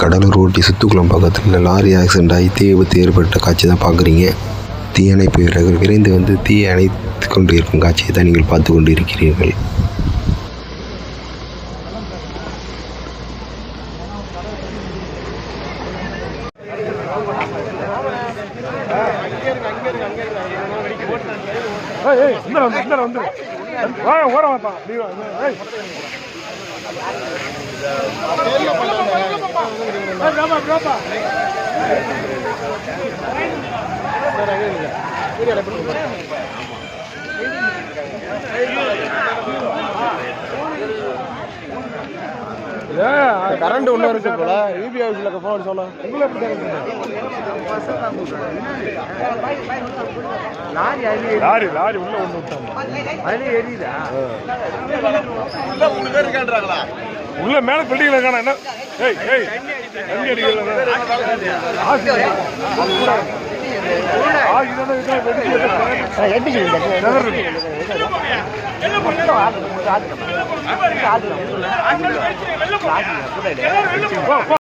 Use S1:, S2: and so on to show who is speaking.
S1: கடலூர் ஓட்டி சுத்துக்குளம் பக்கத்தில் lorry accident ஆகி தீ விபத்து ஏற்பட்ட காட்சி தான் பார்க்குறீங்க. தீயணைப்பு வீரர்கள் விரைந்து வந்து தீயை அணைத்து கொண்டு இருக்கும் காட்சியை தான் நீங்கள் பார்த்து கொண்டு இருக்கிறீர்கள்
S2: ஏய் ஏய் வந்து வந்து நீ
S3: கரண்ட் ஒன்றும் இருக்கு போல. யூபி ஆஃபீஸில் ஃபோன் சொன்னா
S2: லாரி லாரி உள்ள ஒன்று விட்டாங்க. உள்ள உள்ள மேல பில்டிங்ல காண என்ன ஏய் ஏய் தண்ணி அடிக்கல என்ன பண்ண